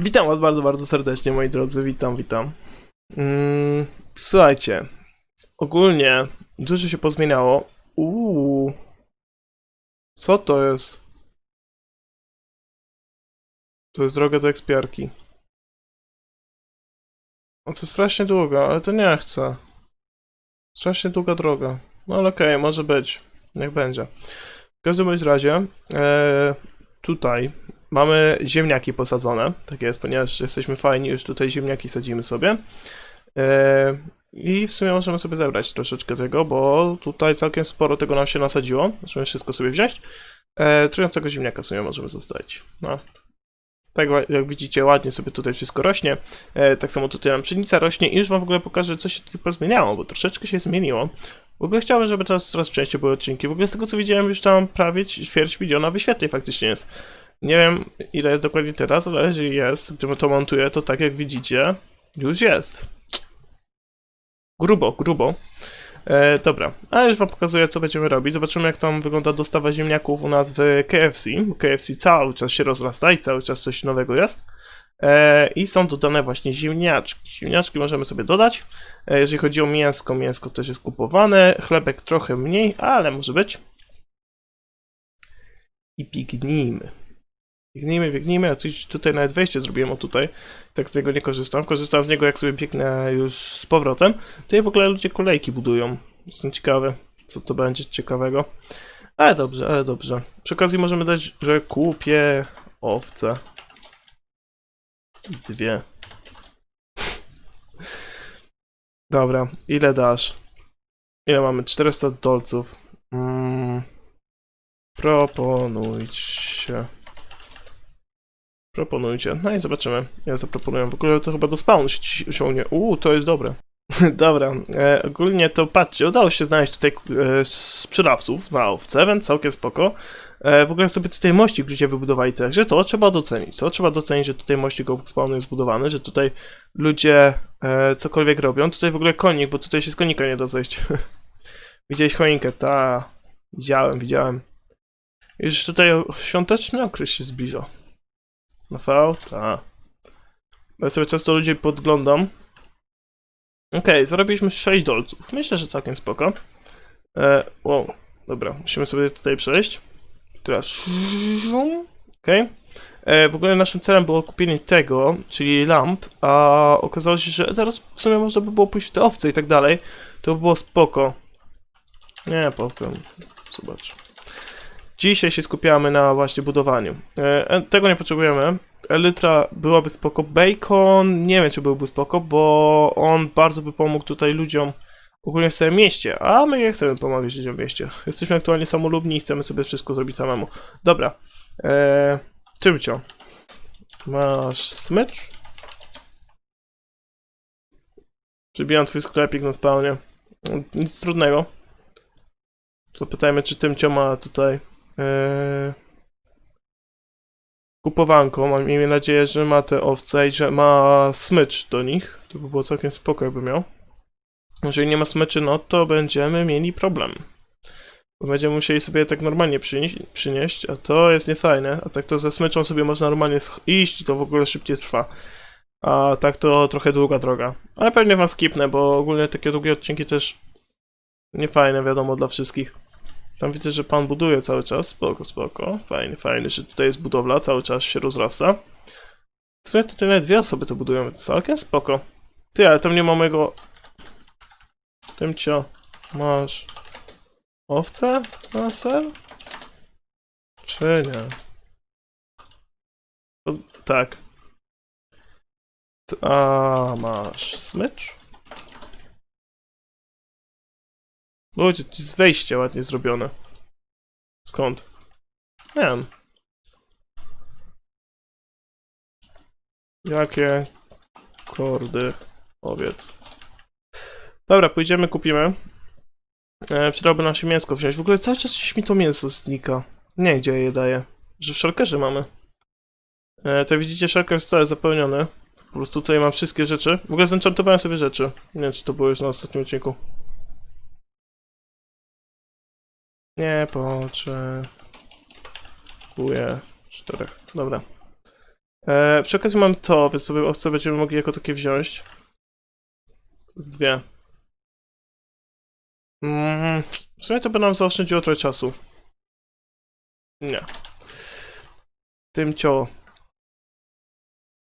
Witam was bardzo, bardzo serdecznie, moi drodzy, witam, witam. Mm, słuchajcie, ogólnie dużo się pozmieniało. Uuu, co to jest? To jest droga do ekspiarki. O, to strasznie długa, ale to nie chcę. Strasznie długa droga. No ale okej, może być. Niech będzie. W każdym razie, e, tutaj Mamy ziemniaki posadzone, tak jest, ponieważ jesteśmy fajni, już tutaj ziemniaki sadzimy sobie. E, I w sumie możemy sobie zebrać troszeczkę tego, bo tutaj całkiem sporo tego nam się nasadziło. Możemy wszystko sobie wziąć. E, Trującego ziemniaka w sumie możemy zostawić. No. Tak jak widzicie, ładnie sobie tutaj wszystko rośnie. E, tak samo tutaj nam pszenica rośnie i już wam w ogóle pokażę, co się tutaj pozmieniało, bo troszeczkę się zmieniło. W ogóle chciałbym, żeby teraz coraz częściej były odcinki. W ogóle z tego co widziałem, już tam prawie ćwierć miliona wyświetleń faktycznie jest. Nie wiem ile jest dokładnie teraz, ale jeżeli jest, gdy to montuję, to tak jak widzicie, już jest. Grubo, grubo. E, dobra, ale już wam pokazuję, co będziemy robić. Zobaczymy, jak tam wygląda dostawa ziemniaków u nas w KFC. KFC cały czas się rozrasta i cały czas coś nowego jest. E, I są dodane właśnie ziemniaczki. Ziemniaczki możemy sobie dodać. E, jeżeli chodzi o mięsko, mięsko też jest kupowane. Chlebek trochę mniej, ale może być. I biegnijmy. Biegnijmy, biegnijmy, a coś tutaj nawet wejście zrobiłem o tutaj. Tak z niego nie korzystam. Korzystam z niego jak sobie biegnę już z powrotem. Tutaj w ogóle ludzie kolejki budują. Jestem ciekawy, co to będzie ciekawego. Ale dobrze, ale dobrze. Przy okazji możemy dać, że kupię owce. Dwie. Dobra, ile dasz? Ile mamy? 400 dolców. Mm. Proponujcie. Proponujcie. No i zobaczymy. Ja zaproponuję. W ogóle to chyba do spawnu się ci osiągnie. Uuu, to jest dobre. Dobra, e, ogólnie to patrzcie, udało się znaleźć tutaj e, sprzedawców na owce, więc całkiem spoko. E, w ogóle sobie tutaj mościk ludzie wybudowali także to trzeba docenić. To trzeba docenić, że tutaj mościk obok spawnu jest zbudowany, że tutaj ludzie e, cokolwiek robią. Tutaj w ogóle konik, bo tutaj się z konika nie da zejść. Widziałeś choinkę? Ta. Widziałem, widziałem. Już tutaj świąteczny okres się zbliża. Na V? Ta. Ja sobie często ludzi podglądam. Okej, zarobiliśmy 6 dolców. Myślę, że całkiem spoko. E, wow, dobra, musimy sobie tutaj przejść. Teraz. Okej. E, W ogóle naszym celem było kupienie tego, czyli lamp, a okazało się, że zaraz w sumie można by było pójść w te owce i tak dalej. To by było spoko. Nie, potem. Zobacz. Dzisiaj się skupiamy na właśnie budowaniu. E, e, tego nie potrzebujemy. Elytra byłaby spoko. Bacon, nie wiem czy byłby spoko, bo on bardzo by pomógł tutaj ludziom ogólnie w całym mieście, a my nie chcemy pomagać ludziom w mieście. Jesteśmy aktualnie samolubni i chcemy sobie wszystko zrobić samemu. Dobra. E, Czymcio? Masz smycz? Przybijam twój sklepik na spawnie. Nic trudnego. Zapytajmy, czy Tymcio ma tutaj Eee, kupowanką. Mam miejmy nadzieję, że ma te owce i że ma smycz do nich. To by było całkiem spoko, jakby miał. Jeżeli nie ma smyczy, no to będziemy mieli problem. Bo będziemy musieli sobie tak normalnie przynieść, przynieść, a to jest niefajne. A tak to ze smyczą sobie można normalnie iść i to w ogóle szybciej trwa. A tak to trochę długa droga. Ale pewnie wam skipnę, bo ogólnie takie długie odcinki też niefajne, wiadomo, dla wszystkich. Tam widzę, że pan buduje cały czas. Spoko, spoko. Fajnie, fajnie, że tutaj jest budowla, cały czas się rozrasta. W sumie tutaj nawet dwie osoby to budują, całkiem spoko. Ty, ale tam nie ma mojego... Tymcio, masz... Owce na ser? Czy nie? Poz- tak. A, masz smycz? To jest wejście ładnie zrobione. Skąd? Nie wiem. Jakie kordy owiec. Dobra, pójdziemy, kupimy. E, przydałoby nam się mięsko wziąć. W ogóle cały czas gdzieś mi to mięso znika. Nie, gdzie je daję. Że w szalkerze mamy. E, to widzicie, szalker jest cały zapełniony. Po prostu tutaj mam wszystkie rzeczy. W ogóle zenchantowałem sobie rzeczy. Nie wiem, czy to było już na ostatnim odcinku. Nie potrzebuję czterech. Dobra. E, przy okazji mam to, więc sobie owce będziemy mogli jako takie wziąć. Jest dwie. Mm, w sumie to by nam zaoszczędziło trochę czasu. Nie. Tym cio.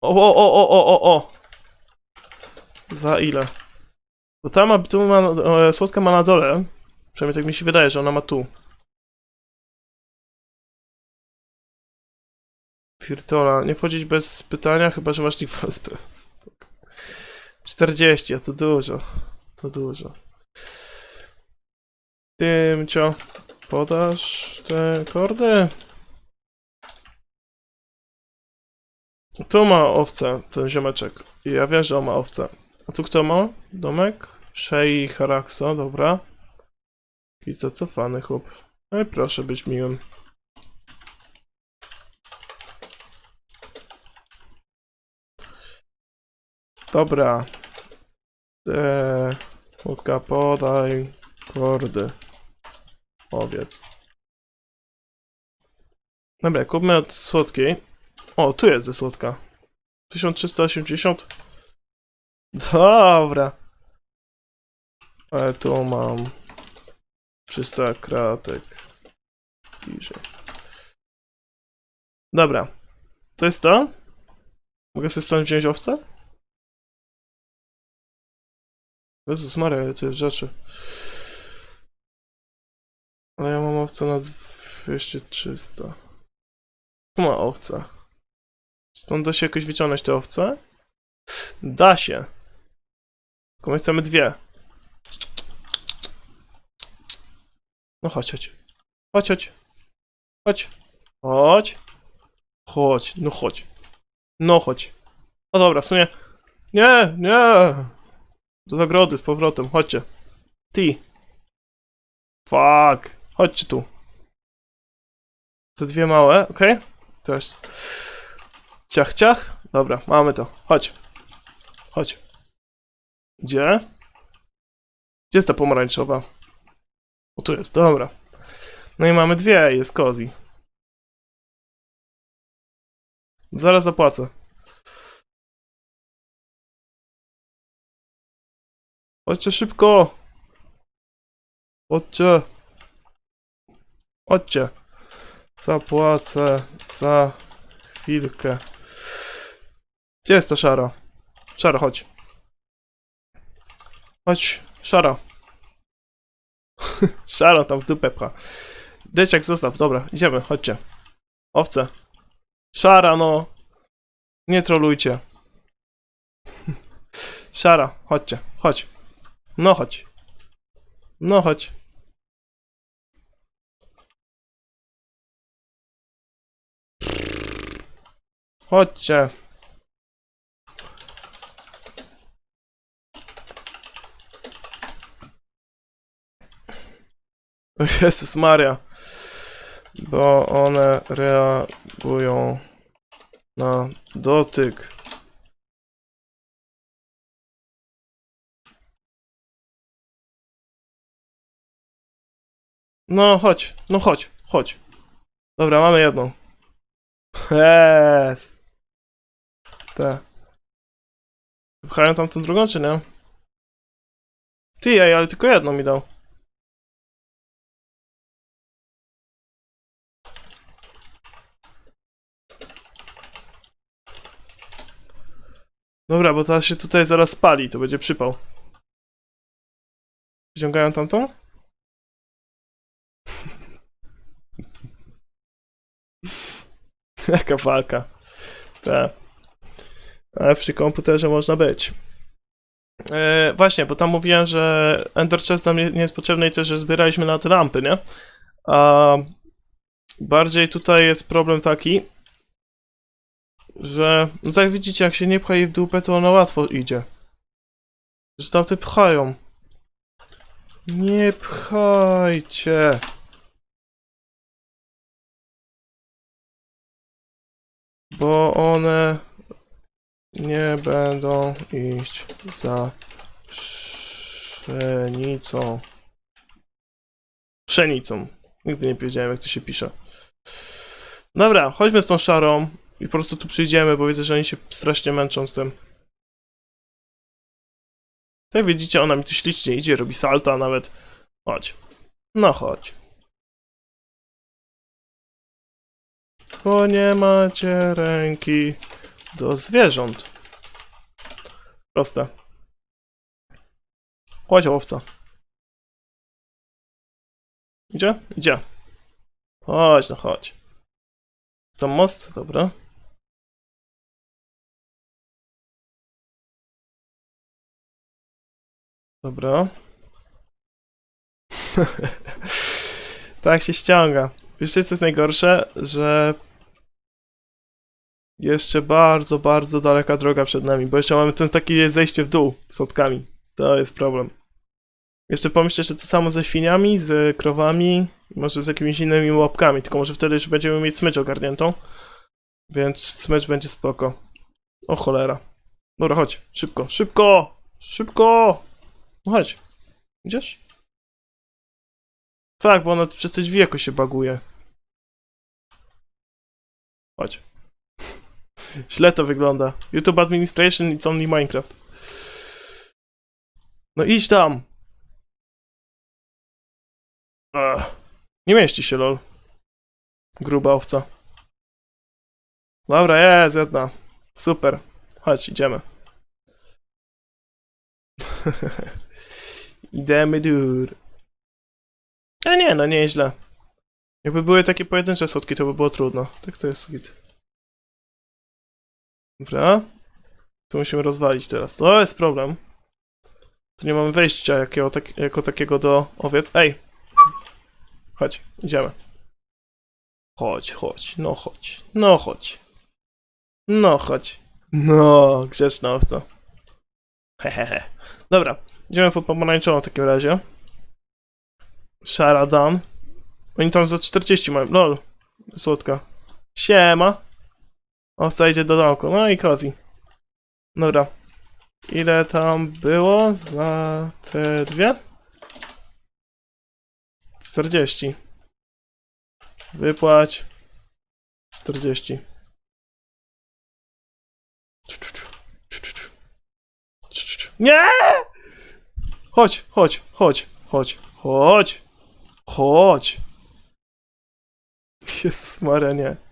O, o, o, o, o, o, o. Za ile? Bo ta ma, tu ma, e, słodka ma na dole. Przynajmniej tak mi się wydaje, że ona ma tu. Firtona, nie wchodzić bez pytania, chyba że masz nick WSP. 40, a to dużo. To dużo. Tymcio, podasz te kordy? Tu ma owce, ten ziomeczek. I ja wiem, że on ma owce. A tu kto ma? Domek? Shei Harakso, dobra. Jakiś zacofany chłop. No i proszę być miłym. Dobra. Eee, Łódka, podaj kordy. Owiec. Dobra, kupmy od słodkiej. O, tu jest ze słodka. 1380. Dobra. Ale tu mam 300 kratek. Bliżej. Dobra. To jest to? Mogę sobie stąd wziąć owce? Jezus Maria, ile to jest rzeczy. Ale ja mam owce na 200-300. Tu ma owca. Stąd da się jakoś wyciągnąć te owce? Da się. Tylko my chcemy dwie. No chodź, chodź. Chodź, chodź. Chodź. Chodź. Chodź, no chodź. No chodź. O dobra, w sumie. Nie, nie. Do zagrody z powrotem, chodźcie. Ty. Fuck. Chodźcie tu. Te dwie małe, okej? Teraz. Ciach, ciach. Dobra, mamy to. Chodź. Chodź. Gdzie? Gdzie jest ta pomarańczowa? O, tu jest, dobra. No i mamy dwie, jest cozy. Zaraz zapłacę. Chodźcie szybko! Chodźcie! Chodźcie! Zapłacę za chwilkę. Gdzie jest ta szara? Szara, chodź. Chodź, szara. szara tam w dupę pcha. Deczek zostaw, dobra, idziemy, chodźcie. Owce. Szara, no. Nie trolujcie. Szara, chodźcie, chodź. No chodź. No chodź. Chodźcie. Jezus Maria. Bo one reagują na dotyk. No chodź, no chodź, chodź. Dobra, mamy jedną. Yes. Te. Pchają tam tą drugą, czy nie? Ty, ej, ale tylko jedną mi dał. Dobra, bo teraz się tutaj zaraz spali, to będzie przypał. Wyciągają tamtą? Jaka walka. Tak. Ale przy komputerze można być. E, właśnie, bo tam mówiłem, że Ender Chest nam nie, jest potrzebny i też, że zbieraliśmy na te lampy, nie? A bardziej tutaj jest problem taki, że no tak widzicie, jak się nie pcha jej w dupę, to ona łatwo idzie. Że tamte pchają. Nie pchajcie. Bo one nie będą iść za pszenicą. Pszenicą. Nigdy nie wiedziałem, jak to się pisze. Dobra, chodźmy z tą szarą. i po prostu tu przyjdziemy, bo widzę, że oni się strasznie męczą z tym. Tak widzicie, ona mi tu ślicznie idzie, robi salta nawet. Chodź. No chodź. Nie macie ręki do zwierząt. Proste. Chodź, owca. Idzie? Idzie. Chodź, no chodź. Tam most? Dobra. Dobra. tak się ściąga. Wiecie, co jest najgorsze? Że jeszcze bardzo, bardzo daleka droga przed nami, bo jeszcze mamy ten takie zejście w dół z schodkami. To jest problem. Jeszcze pomyślę, że to samo ze świniami, z krowami, może z jakimiś innymi łapkami, tylko może wtedy już będziemy mieć smycz ogarniętą. Więc smycz będzie spoko. O cholera. Dobra, chodź. Szybko, szybko! Szybko! No chodź. Idziesz? Tak, bo ona przez te drzwi jakoś się baguje. Chodź. Źle to wygląda. YouTube Administration it's only Minecraft. No idź tam! Nie mieści się, lol. Gruba owca. Dobra, jest jedna. Super. Chodź, idziemy. Idziemy dur. A nie, no nieźle. Jakby były takie pojedyncze schodki, to by było trudno. Tak to jest git. Dobra. Tu musimy rozwalić teraz. To jest problem. Tu nie mamy wejścia jakiego, tak, jako takiego do owiec. Ej! Chodź, idziemy. Chodź, chodź, no chodź, no chodź. No chodź. No, grzeczna owca. Hehehe. Dobra, idziemy po pomarańczową w takim razie. Szara Dan. Oni tam za 40 mają. Lol. Słodka. Siema. Owca idzie do domku. No i kozi. Dobra. Ile tam było za te dwie? 40. Wypłać. 40. Nie! Chodź, chodź, chodź, chodź, chodź, chodź. Jezus Maria, nie.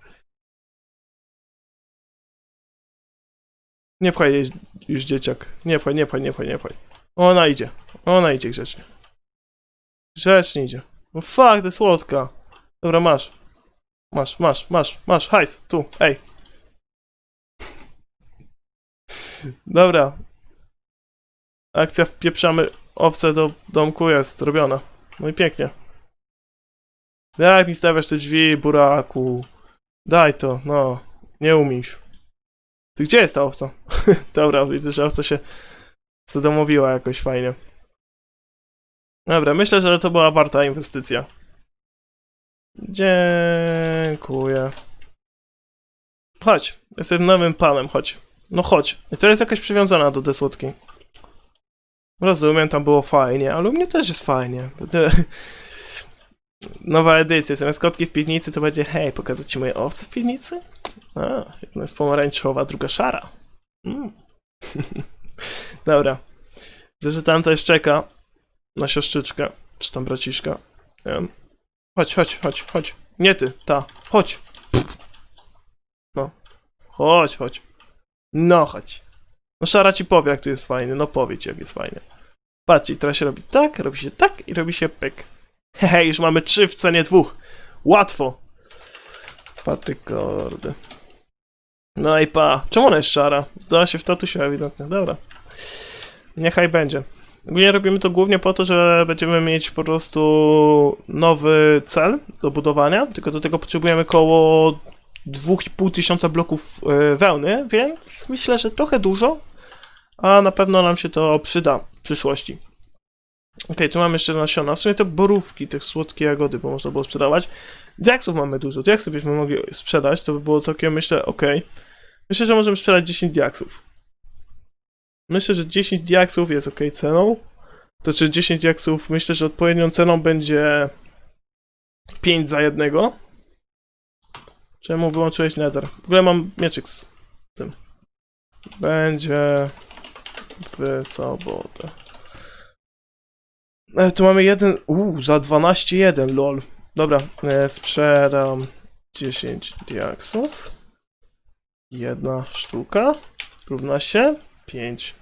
Nie pchaj jej już dzieciak. Nie pchaj, nie pchaj, nie pchaj, nie pchaj. Ona idzie. Ona idzie grzecznie. Grzecznie idzie. No fuck, to słodka. Dobra, masz. Masz, masz, masz, masz, hajs, tu, ej. Dobra. Akcja wpieprzamy owce do domku jest zrobiona. No i pięknie. Jak mi stawiasz te drzwi, buraku? Daj to, no. Nie umiesz. Ty gdzie jest ta owca? Dobra, widzę, że owca się zadomowiła jakoś fajnie. Dobra, myślę, że to była warta inwestycja. Dziękuję. Chodź, jestem nowym panem, chodź. No chodź. To jest jakaś przywiązana do desłodki. Rozumiem, tam było fajnie, ale u mnie też jest fajnie. Nowa edycja, zamiast kotki w piwnicy to będzie hej, pokazać ci moje owce w piwnicy? A, jedna jest pomarańczowa, druga szara. Mm. Dobra. Widzę, że tamta już czeka na siostrzyczkę, czy tam braciszka. Nie wiem. Chodź, chodź, chodź, chodź. Nie ty, ta. Chodź. No. Chodź, chodź. No chodź. No szara ci powie, jak tu jest fajny. No powie ci, jak jest fajnie. Patrzcie, teraz się robi tak, robi się tak i robi się pyk. Hehe, już mamy trzy w cenie dwóch. Łatwo. Patryk, kurde. No i pa. Czemu ona jest szara? Zdała się w tatusia ewidentnie. Dobra. Niechaj będzie. Ogólnie robimy to głównie po to, że będziemy mieć po prostu nowy cel do budowania, tylko do tego potrzebujemy około 2,5 tysiąca bloków e, wełny, więc myślę, że trochę dużo, a na pewno nam się to przyda w przyszłości. Ok, tu mamy jeszcze nasiona. W sumie te borówki, te słodkie jagody, bo można było sprzedawać. Diaksów mamy dużo. Diaksów byśmy mogli sprzedać, to by było całkiem, myślę, ok. Myślę, że możemy sprzedać 10 diaksów. Myślę, że 10 diaksów jest ok ceną. To czy 10 diaksów, myślę, że odpowiednią ceną będzie 5 za jednego. Czemu wyłączyłeś nether? W ogóle mam mieczyk z tym. Będzie w sobotę. E, tu mamy jeden. Uuu, za 12,1, lol. Dobra, e, sprzedam 10 diaksów. Jedna sztuka równa się 5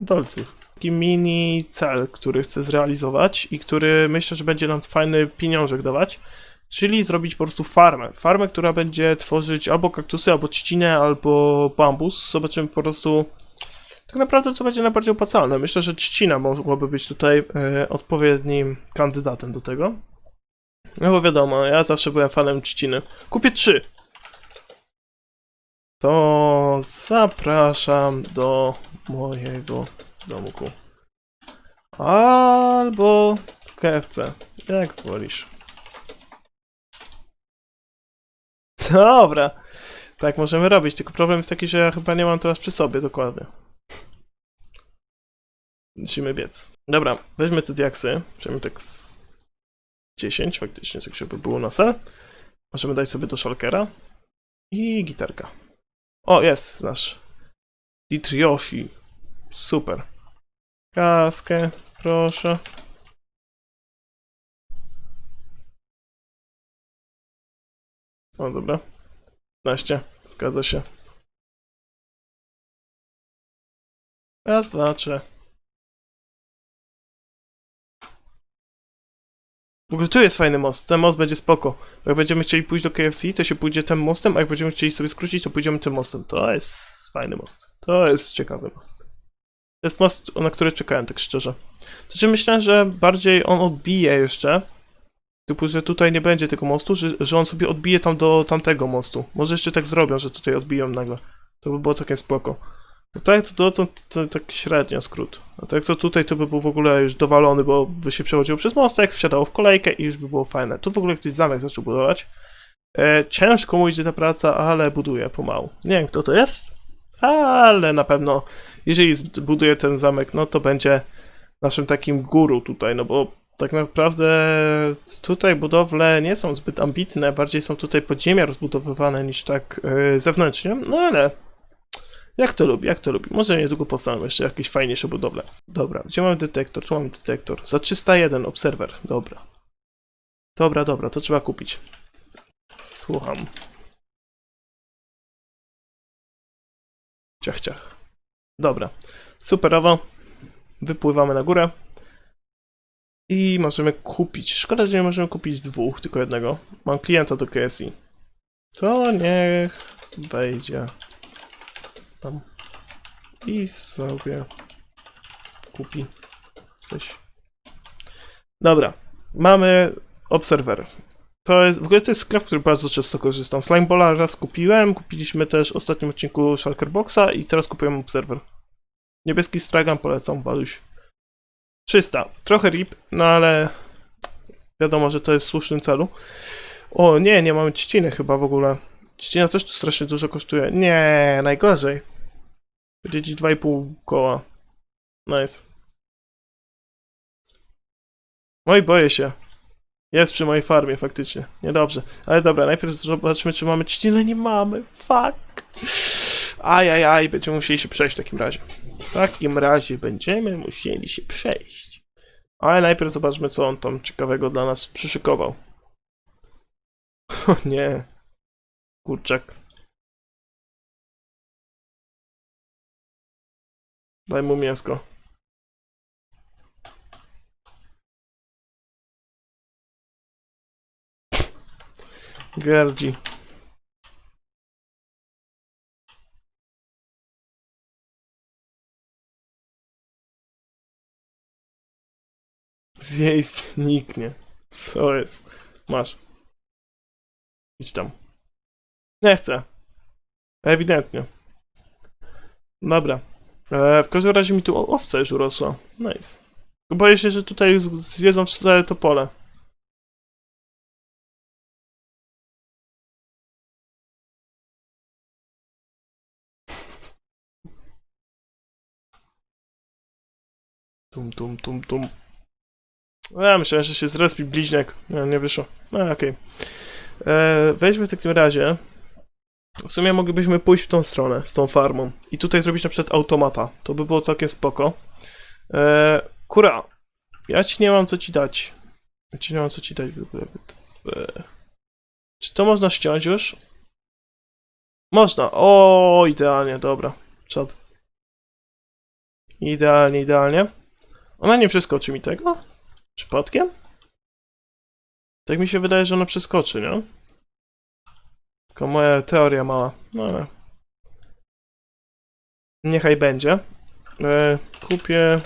dolców. Taki mini cel, który chcę zrealizować i który myślę, że będzie nam fajny pieniążek dawać. Czyli zrobić po prostu farmę. Farmę, która będzie tworzyć albo kaktusy, albo trzcinę, albo bambus. Zobaczymy po prostu tak naprawdę, co będzie najbardziej opłacalne. Myślę, że trzcina mogłaby być tutaj e, odpowiednim kandydatem do tego. No bo wiadomo, ja zawsze byłem fanem trzciny. Kupię trzy. To zapraszam do mojego domku. Albo KFC, jak wolisz. Dobra, tak możemy robić, tylko problem jest taki, że ja chyba nie mam teraz przy sobie dokładnie. Musimy biec. Dobra, weźmy te diaksy, przynajmniej tak z 10 faktycznie, tak żeby było na sel. Możemy dać sobie do shulkera i gitarka. O, jest nasz Ditrioshi. Super. Kaskę, proszę. O, dobra. 15. Zgadza się. Raz, dwa, trzy. W ogóle tu jest fajny most. Ten most będzie spoko. Bo jak będziemy chcieli pójść do KFC, to się pójdzie tym mostem, a jak będziemy chcieli sobie skrócić, to pójdziemy tym mostem. To jest fajny most. To jest ciekawy most. To jest most, na który czekałem, tak szczerze. Znaczy myślę, że bardziej on odbije jeszcze. Typu, że tutaj nie będzie tego mostu, że, że on sobie odbije tam do tamtego mostu. Może jeszcze tak zrobią, że tutaj odbiją nagle. To by było całkiem spoko. No tak, to dotąd to, to, tak średnio skrót. A tak to tutaj to by był w ogóle już dowalony, bo by się przechodziło przez mostek, wsiadało w kolejkę i już by było fajne. Tu w ogóle ktoś zamek zaczął budować. E, ciężko mu idzie ta praca, ale buduje pomału. Nie wiem kto to jest, ale na pewno jeżeli zbuduje ten zamek, no to będzie naszym takim guru tutaj, no bo tak naprawdę tutaj budowle nie są zbyt ambitne, bardziej są tutaj podziemia rozbudowywane niż tak e, zewnętrznie, no ale jak to lubi, jak to lubi. Może niedługo powstaną jeszcze jakieś fajniejsze budowle. Dobra, gdzie mamy detektor? Tu mamy detektor. Za 301 obserwer, dobra. Dobra, dobra, to trzeba kupić. Słucham. Ciach, ciach. Dobra, superowo. Wypływamy na górę. I możemy kupić. Szkoda, że nie możemy kupić dwóch, tylko jednego. Mam klienta do KFC. To niech wejdzie tam i sobie kupi coś. Dobra, mamy obserwer. To jest, w ogóle to jest sklep, który bardzo często korzystam. Slimebola raz kupiłem, kupiliśmy też w ostatnim odcinku Shulker Boxa i teraz kupiłem obserwer. Niebieski stragan polecam, baluś. 300. Trochę rip, no ale wiadomo, że to jest w słusznym celu. O nie, nie mamy trzciny chyba w ogóle. Trzcina też tu strasznie dużo kosztuje. Nie, najgorzej. Będzie ci 2,5 koła. Nice. Oj, boję się. Jest przy mojej farmie faktycznie. Niedobrze. Ale dobra, najpierw zobaczmy, czy mamy trzcinę. Nie mamy. Fuck. Ajajaj, będziemy musieli się przejść w takim razie. W takim razie będziemy musieli się przejść. Ale najpierw zobaczmy, co on tam ciekawego dla nas przyszykował. O nie. Kurczak. Daj mu mięsko. Gerdzi. Zjeść niknie. Co jest? Masz. Idź tam. Nie chcę. Ewidentnie. Dobra. E, w każdym razie mi tu owca już urosła. Nice. Boję się, że tutaj zjedzą całe to pole. Tum, tum, tum, tum. Ja myślałem, że się zrespi bliźniak. Nie, nie wyszło. No okej. E, Weźmy w takim razie W sumie moglibyśmy pójść w tą stronę, z tą farmą. I tutaj zrobić na przykład automata. To by było całkiem spoko. Eee, kura, ja ci nie mam co ci dać. Ja ci nie mam co ci dać w ogóle. W... Czy to można ściąć już? Można. O, idealnie, dobra. Czad. Idealnie, idealnie. Ona nie przeskoczy mi tego? Przypadkiem? Tak mi się wydaje, że ona przeskoczy, nie? Tylko moja teoria mała. No ale... Niechaj będzie. E, kupię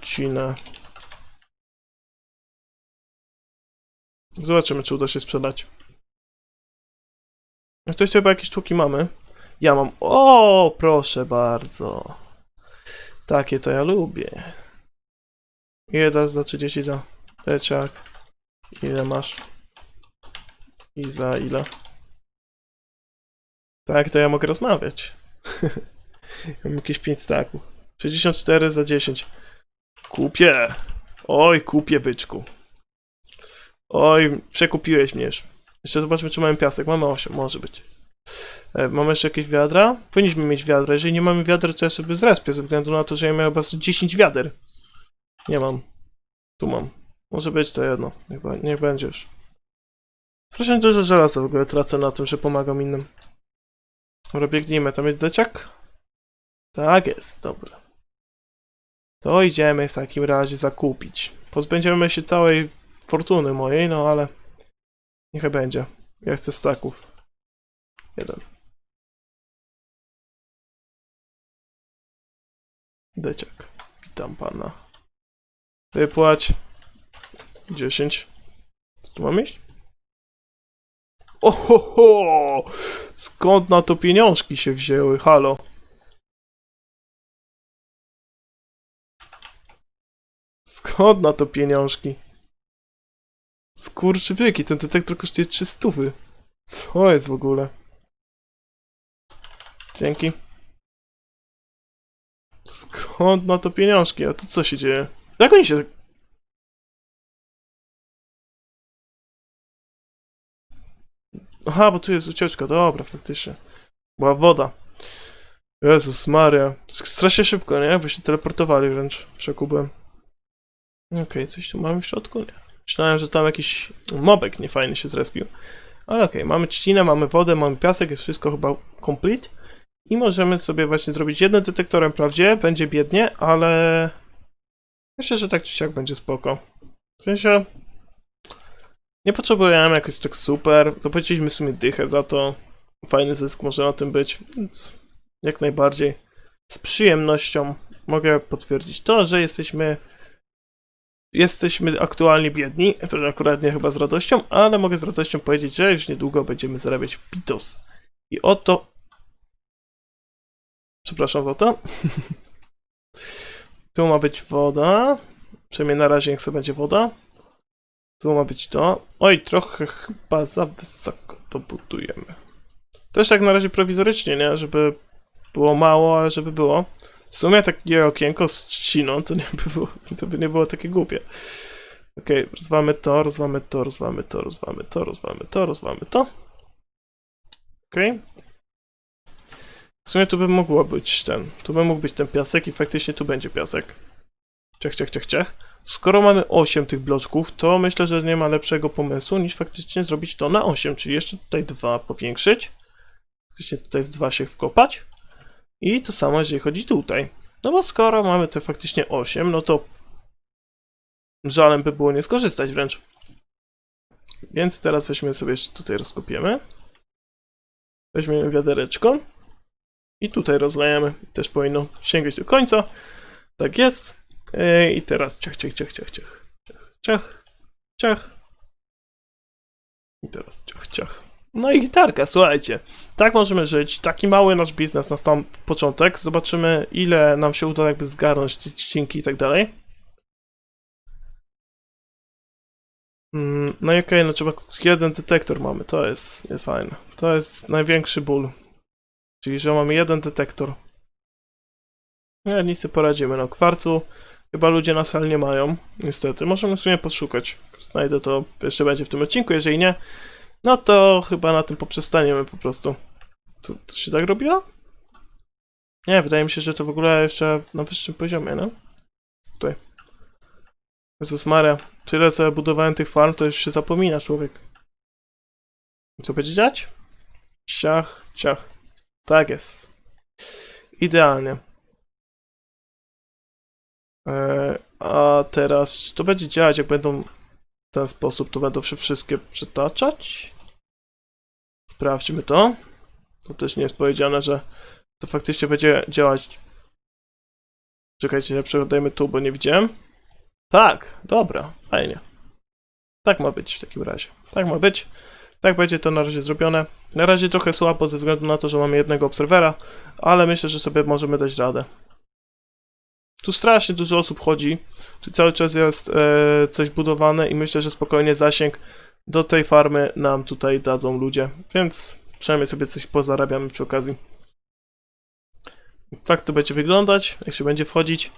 trzcinę. Zobaczymy, czy uda się sprzedać. Coś chyba jakieś sztuki mamy. Ja mam. O, proszę bardzo. Takie to ja lubię. Dasz za 30 za leciak? Ile masz? I za ile? Tak, to ja mogę rozmawiać. mam jakieś 5 staków. 64 za 10. Kupię. Oj, kupię byczku. Oj, przekupiłeś mnie już. Jeszcze zobaczmy, czy mamy piasek. Mamy 8, może być. E, mamy jeszcze jakieś wiadra? Powinniśmy mieć wiadra. Jeżeli nie mamy wiadra, to ja sobie zrespię, ze względu na to, że ja miałem chyba z 10 wiader. Nie mam. Tu mam. Może być to jedno. Niech, niech będzie już. Strasznie dużo żelaza w ogóle tracę na tym, że pomagam innym. Dobra, biegnijmy. Tam jest deciak? Tak jest, dobra. To idziemy w takim razie zakupić. Pozbędziemy się całej fortuny mojej, no ale niech będzie. Ja chcę staków. Jeden. Deciak. Witam pana. Wypłać. 10. Co tu mam iść? Ohoho! Skąd na to pieniążki się wzięły? Halo. Skąd na to pieniążki? Skurczybyki, ten detektor kosztuje 300. Co jest w ogóle? Dzięki. Skąd na to pieniążki? A to co się dzieje? Jak oni się... Aha, bo tu jest ucieczka, dobra, faktycznie. Była woda. Jezus Maria. Strasznie szybko, nie? Bo się teleportowali wręcz. Byłem. Okej, coś tu mamy w środku? Nie. Myślałem, że tam jakiś mobek niefajny się zrespił. Ale okej, mamy trzcinę, mamy wodę, mamy piasek, jest wszystko chyba complete. I możemy sobie właśnie zrobić jednym detektorem wprawdzie, będzie biednie, ale myślę, że tak czy siak będzie spoko. W sensie nie potrzebujemy jakoś tak super, zapłaciliśmy w sumie dychę za to, fajny zysk może na tym być, więc jak najbardziej z przyjemnością mogę potwierdzić to, że jesteśmy jesteśmy aktualnie biedni, to akurat nie chyba z radością, ale mogę z radością powiedzieć, że już niedługo będziemy zarabiać pitos. I oto Przepraszam za to. tu ma być woda. Przynajmniej na razie niech sobie będzie woda. Tu ma być to. Oj, trochę chyba za wysoko to budujemy. Też tak na razie prowizorycznie, nie? Żeby było mało, ale żeby było. W sumie takie okienko z trzciną to nie by było, to by nie było takie głupie. Okej, okay, rozwamy to, rozwamy to, rozwamy to, rozwamy to, rozwamy to, rozwamy to. Okej. Okay. W sumie tu by mogło być ten, tu by mógł być ten piasek i faktycznie tu będzie piasek. Ciach, ciach, ciach, ciach. Skoro mamy 8 tych bloczków, to myślę, że nie ma lepszego pomysłu niż faktycznie zrobić to na 8, czyli jeszcze tutaj 2 powiększyć. Faktycznie tutaj w 2 się wkopać. I to samo jeżeli chodzi tutaj. No bo skoro mamy te faktycznie 8, no to żalem by było nie skorzystać wręcz. Więc teraz weźmy sobie jeszcze tutaj rozkopiemy. Weźmiemy wiadereczko. I tutaj rozlejemy. Też powinno sięgać do końca. Tak jest. Yy, I teraz ciach, ciach, ciach, ciach, ciach. Ciach, ciach, ciach. I teraz ciach, ciach. No i gitarka, słuchajcie. Tak możemy żyć. Taki mały nasz biznes na sam początek. Zobaczymy, ile nam się uda jakby zgarnąć te odcinki i tak dalej. Mm, No i okej, okay, no trzeba jeden detektor mamy. To jest niefajne. To jest największy ból. Czyli, że mamy jeden detektor. No, nic nie poradzimy. No, kwarcu chyba ludzie na sali nie mają, niestety. Możemy w sumie poszukać. Znajdę to, jeszcze będzie w tym odcinku, jeżeli nie, no to chyba na tym poprzestaniemy po prostu. To, to się tak robiło? Nie, wydaje mi się, że to w ogóle jeszcze na wyższym poziomie, no? Tutaj. Jezus Maria, tyle co ja budowałem tych farm, to już się zapomina człowiek. Co będzie dziać? Ciach, ciach. Tak jest. Idealnie. E, a teraz, czy to będzie działać, jak będą w ten sposób, to będą się wszystkie przytaczać? Sprawdźmy to. To też nie jest powiedziane, że to faktycznie będzie działać. Czekajcie, ja przechodajmy tu, bo nie widziałem. Tak, dobra, fajnie. Tak ma być w takim razie. Tak ma być. Tak będzie to na razie zrobione. Na razie trochę słabo ze względu na to, że mamy jednego obserwera, ale myślę, że sobie możemy dać radę. Tu strasznie dużo osób chodzi. Tu cały czas jest e, coś budowane i myślę, że spokojnie zasięg do tej farmy nam tutaj dadzą ludzie, więc przynajmniej sobie coś pozarabiamy przy okazji. Tak to będzie wyglądać, jak się będzie wchodzić.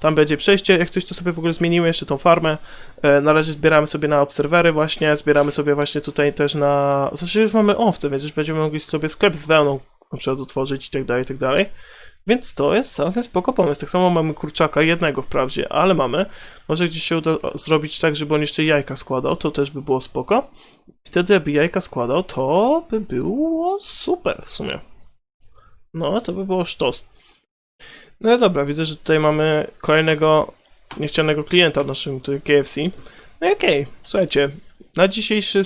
Tam będzie przejście, jak coś to sobie w ogóle zmienimy jeszcze tą farmę. E, na razie zbieramy sobie na obserwery właśnie, zbieramy sobie właśnie tutaj też na... Znaczy już mamy owce, więc już będziemy mogli sobie sklep z wełną na przykład utworzyć i tak dalej, i tak dalej. Więc to jest całkiem spoko pomysł. Tak samo mamy kurczaka, jednego wprawdzie, ale mamy. Może gdzieś się uda zrobić tak, żeby on jeszcze jajka składał, to też by było spoko. Wtedy jakby jajka składał, to by było super w sumie. No, to by było sztos. No dobra, widzę, że tutaj mamy kolejnego niechcianego klienta w naszym tutaj KFC. No okej, słuchajcie, na dzisiejszy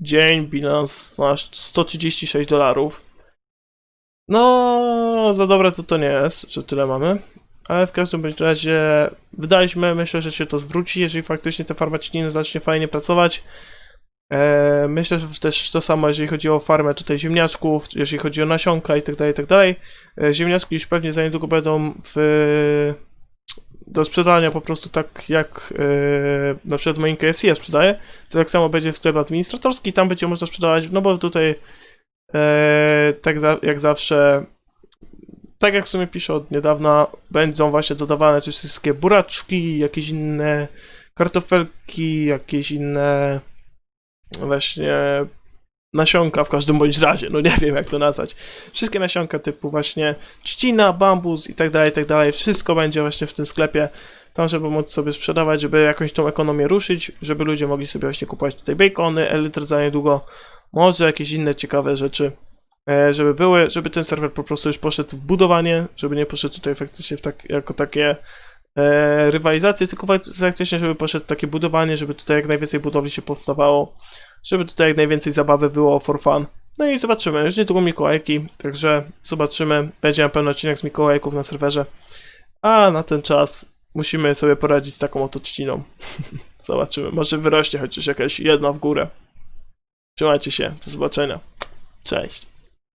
dzień bilans nasz 136 dolarów. No, za dobre to to nie jest, że tyle mamy. Ale w każdym razie wydaliśmy, myślę, że się to zwróci, jeżeli faktycznie ta farma zacznie fajnie pracować. E, myślę, że też to samo, jeżeli chodzi o farmę tutaj ziemniaczków, jeżeli chodzi o nasionka i tak dalej, tak dalej. E, Ziemniaczki już pewnie za niedługo będą w, do sprzedania po prostu tak jak e, na przykład w moim KFC ja sprzedaję, to tak samo będzie w sklep administratorski, tam będzie można sprzedawać, no bo tutaj e, tak za, jak zawsze tak jak w sumie piszę od niedawna, będą właśnie dodawane też wszystkie buraczki, jakieś inne kartofelki, jakieś inne właśnie nasionka w każdym bądź razie, no nie wiem jak to nazwać. Wszystkie nasionka typu właśnie trzcina, bambus i tak dalej, i tak dalej, wszystko będzie właśnie w tym sklepie, tam żeby móc sobie sprzedawać, żeby jakąś tą ekonomię ruszyć, żeby ludzie mogli sobie właśnie kupować tutaj bacony, elitr za niedługo, może jakieś inne ciekawe rzeczy, e, żeby były, żeby ten serwer po prostu już poszedł w budowanie, żeby nie poszedł tutaj faktycznie tak, jako takie e, rywalizacje, tylko fakt- faktycznie, żeby poszedł takie budowanie, żeby tutaj jak najwięcej budowli się powstawało, żeby tutaj jak najwięcej zabawy było for fun. No i zobaczymy, już niedługo Mikołajki, także zobaczymy, będzie na pewno odcinek z Mikołajków na serwerze, a na ten czas musimy sobie poradzić z taką oto trzciną. zobaczymy, może wyrośnie chociaż jakaś jedna w górę. Trzymajcie się, do zobaczenia. Cześć.